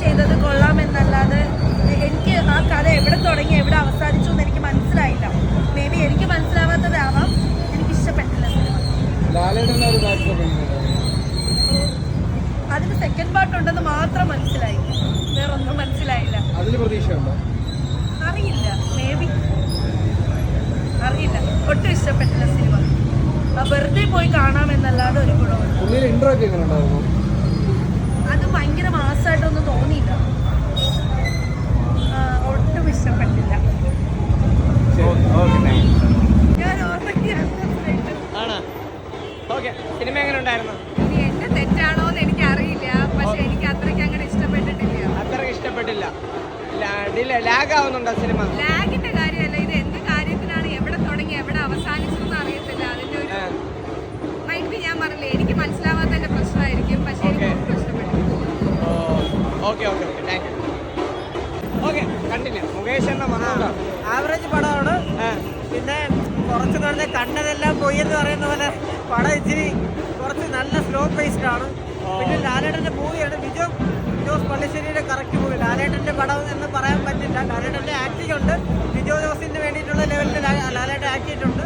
ചെയ്തത് കൊള്ളാമെന്നല്ലാതെ എനിക്ക് ആ കഥ എവിടെ തുടങ്ങി എവിടെ അവസാനിച്ചു എന്ന് എനിക്ക് മനസ്സിലായില്ല. മേ ബി എനിക്ക് മനസ്സിലാവാത്തതാവാം. എനിക്ക് ഇഷ്ടപ്പെട്ടില്ല അതിന് സെക്കൻഡ് പാർട്ട് ഉണ്ടെന്ന് മാത്രം മനസ്സിലായി. വേറൊന്നും മനസ്സിലായില്ല. അതിൽ പ്രതീക്ഷയുണ്ടോ? അറിയില്ല. മേ ബി അറിയില്ല. ഒട്ടും ഇഷ്ടപ്പെട്ടില്ല സിനിമ വെറുതെ പോയി കാണാമെന്നല്ലാതെ ഒരു ഗുണമില്ല ഡിലേ ലാഗ് ആവുന്നുണ്ടോ സിനിമ? ലാഗിന്റെ കാര്യമല്ല ഇത് എന്ത് കാര്യത്തിനാണ് എവിടെ തുടങ്ങി എവിടെ അവസാനിച്ചതെന്ന് അറിയത്തില്ല. അതിന്റെ ഒരു മൈൻഡ് ഞാൻ പറഞ്ഞില്ലേ എനിക്ക് മനസ്സിലാവാത്തതിന്റെ പ്രശ്നമായിരിക്കും പക്ഷെ എനിക്ക് ഇഷ്ടപ്പെട്ടില്ല okay okay okay thank you okay continue Mukesh എന്ന വന്നോട്ടോ ആവറേജ് പടമാണ്. പിന്നെ കുറച്ച് നടന്ന് കണ്ടതെല്ലാം പോയി എന്ന് പറയുന്ന പോലെ പടം ഇച്ചിരി കുറച്ച് നല്ല സ്ലോ പേസ്ഡ് ആണ്. പിന്നെ ലാലേട്ടന്റെ മൂവിയാണ് വിജോ ജോസ് പള്ളിശ്ശേരിയുടെ കറക്റ്റ് മൂവി. ലാലേട്ടന്റെ പടം എന്ന് പറയാൻ പറ്റില്ല. ലാലേട്ടന്റെ ആക്ടിംഗ് ഉണ്ട്. ബിജോ ജോസിന് വേണ്ടിയിട്ടുള്ള ലെവലിൽ ലാലേട്ടൻ ആക്ട് ചെയ്തിട്ടുണ്ട്.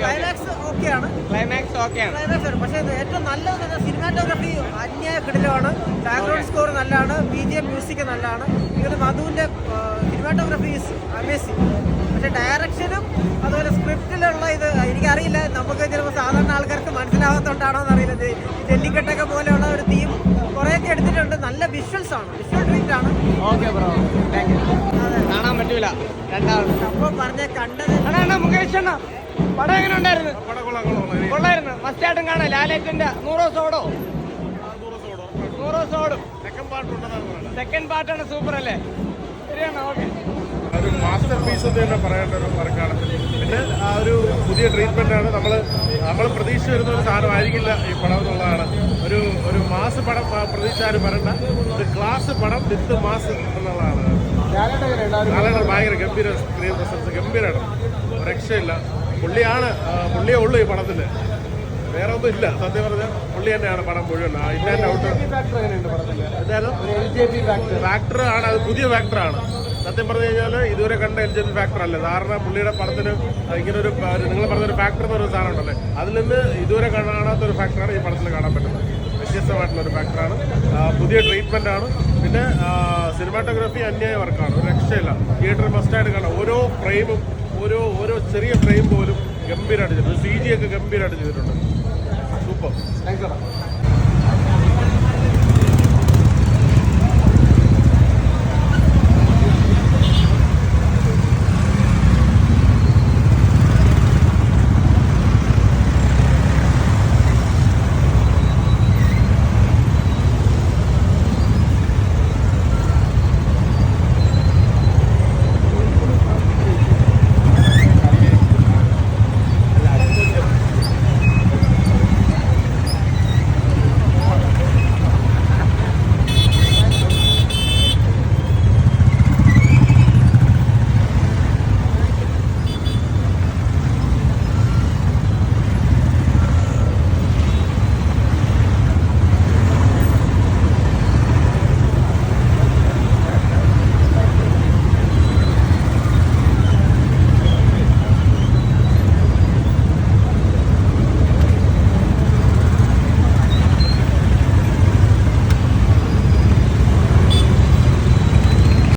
ക്ലൈമാക്സ് ഓക്കെയാണ്. ക്ലൈമാക്സ് ഓക്കെയാണ്. ക്ലൈമാക്സ് ആണ്. പക്ഷേ ഏറ്റവും നല്ലത് സിനിമാറ്റോഗ്രഫി അന്യായ കിടിലമാണ്. ബാക്ക്ഗ്രൗണ്ട് സ്കോർ നല്ലതാണ്. ബി ജി എം മ്യൂസിക് നല്ലതാണ്. ഇങ്ങനെ മധുവിന്റെ സിനിമാറ്റോഗ്രഫി ഈസ് അമേസിങ് പക്ഷേ ഡയറക്ഷനും അതുപോലെ സ്ക്രിപ്റ്റിലുള്ള ഇത് എനിക്കറിയില്ല. നമുക്ക് ചിലപ്പോൾ സാധാരണ ആൾക്കാർക്ക് മനസ്സിലാവാത്തതുകൊണ്ടാണോ വിഷ്വൽസ് ആണ്. വിഷ്വൽ ട്രീറ്റ് ആണ്. ഓക്കെ ബ്രോ താങ്ക് യു കാണാൻ പറ്റൂല. രണ്ടാളും. അപ്പോൾ പറഞ്ഞ കണ്ടത് അണ്ണാ മുകേഷ് അണ്ണ. പടം എങ്ങനെ ഉണ്ടായിരുന്നു? കൊള്ളായിരുന്നു. ഫസ്റ്റ് ആയിട്ടും കാണാം. ലാലേട്ടന്റെ നൂറോ സോഡോ നൂറോ സോഡും സെക്കൻഡ് പാർട്ടാണ് സൂപ്പർ അല്ലേ? ശരിയാണ്? ഓക്കെ ഒരു മാസ്റ്റർ പീസ് എന്ന് തന്നെ പറയേണ്ട ഒരു വർക്കാണ് പിന്നെ ആ ഒരു പുതിയ ട്രീറ്റ്മെന്റ് ആണ്. നമ്മൾ നമ്മൾ പ്രതീക്ഷിച്ചു വരുന്ന ഒരു സാധനമായിരിക്കില്ല ഈ പടം എന്നുള്ളതാണ്. ഒരു ഒരു മാസ് പടം പ്രതീക്ഷ പറയണ്ട ഒരു ക്ലാസ് പടം വിത്ത് മാസ് എന്നുള്ളതാണ്. ആ ഭയങ്കര ഗംഭീര സ്ക്രീൻ പ്രസൻസ് ഗംഭീരമാണ് രക്ഷയില്ല. പുള്ളിയാണ് പുള്ളിയേ ഉള്ളൂ ഈ പടത്തിൽ വേറെ ഒന്നും ഇല്ല സത്യം പറഞ്ഞാൽ പുള്ളി തന്നെയാണ് പടം മുഴുവൻ. ഫാക്ടർ ആണ്. അത് പുതിയ ഫാക്ടറാണ് സത്യം പറഞ്ഞു കഴിഞ്ഞാൽ ഇതുവരെ കണ്ട എൽ ജി ഫാക്ടർ അല്ല. ധാരണ പുള്ളിയുടെ പടത്തിന് ഇങ്ങനെ ഒരു നിങ്ങൾ പറഞ്ഞൊരു ഫാക്ടർ എന്നൊരു സാധനം ഉണ്ടല്ലേ അതിൽ നിന്ന് ഇതുവരെ കാണാത്ത ഒരു ഫാക്ടറാണ് ഈ പടത്തിൽ കാണാൻ പറ്റുന്നത്. വ്യത്യസ്തമായിട്ടുള്ള ഒരു ഫാക്ടറാണ് പുതിയ ട്രീറ്റ്മെന്റ് ആണ്. പിന്നെ സിനിമാറ്റോഗ്രാഫി അന്യായ വർക്കാണ്. ഒരു രക്ഷയില്ല. തിയേറ്റർ മസ്റ്റായിട്ട് കാണാം. ഓരോ ഫ്രെയിമും ഓരോ ഓരോ ചെറിയ ഫ്രെയിം പോലും ഗംഭീരമായിട്ട് ചെയ്തിട്ടുണ്ട്. സി ജി ഒക്കെ ഗംഭീരമായിട്ട് ചെയ്തിട്ടുണ്ട്. Super thanks